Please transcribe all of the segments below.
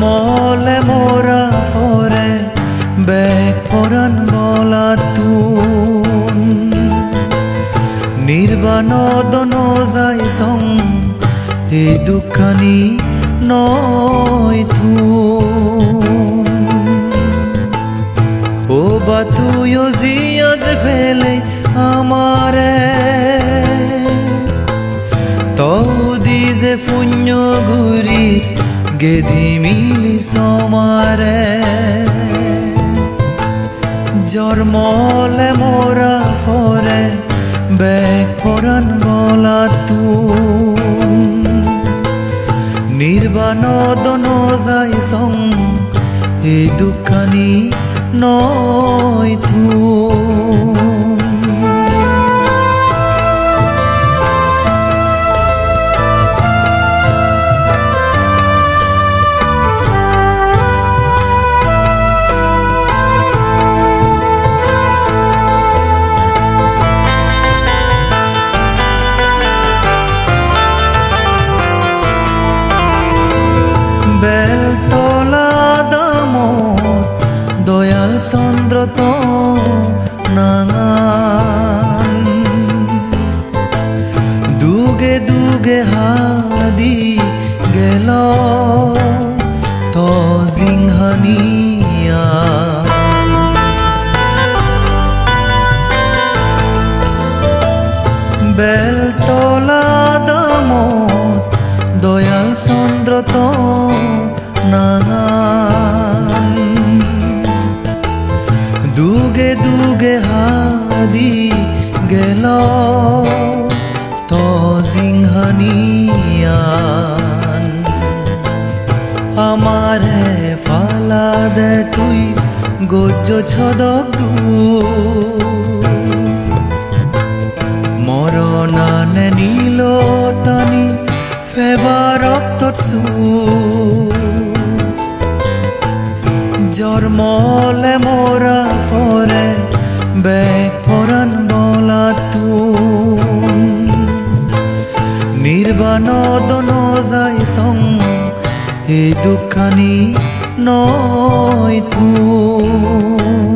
মলে মোরা ফরে, বেগ পরাণ বলা তুন। নির্বাণ দন যাই সং এই দুখানি নয় থুন। ও বা তুইও জি আজ ফেলে আমারে। তৌদি যে পুণ্য গুরির গেদি মিলি সমারে। জন্মলে মোরা ফরে, বেগ পরাণ বলা তুন। নির্বাণদন যাই সং, এই দুঃখানি নয় থুন। দয়াল চন্দ্র তো নাঙান দুগে দুগে হাদি গেল, তো জিংহানিয়া। বেলতলা দামত দয়াল চন্দ্র তো নাঙান দুগে হাদি গেল। তো জিংহানিয়ান আমারে ফালা দে তুই গজ্জ ছদক মরণানে নীল তানি ফেবার তৎসু জন্মলে মোরা ফরে বেগ পরাণ বলা তু নির্বাণ দন যাই সং, এই দুখানি নয় তুন।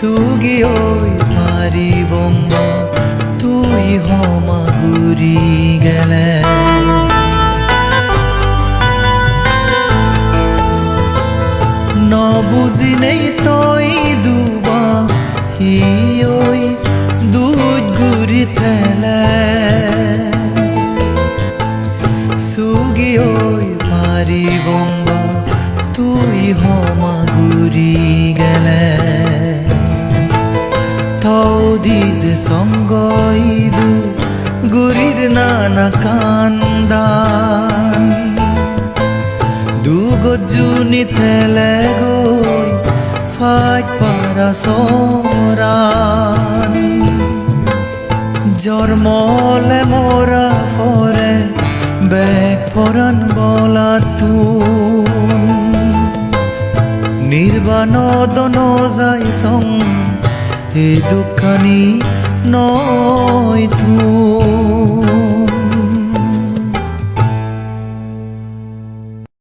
সুগি ওই মারি বম্বা, তুই হমা গুড়ি গেলে। ন বুঝি নেই তই দুবা, হি ওই দুধ গুড়ি থেলে। সুগি ওই মারি বম্বা, তুই হমা গুড়ি গেলে। যে সঙ্গ ইদু গুরির নানা কান্দান। দুগজুনি থেলে গই ফাইট পারা সরান। জন্মলে মোরা ফরে বেগ পরাণ বলা তুন। নির্বাণদন যাই সং এই দুঃখানি নয় তুন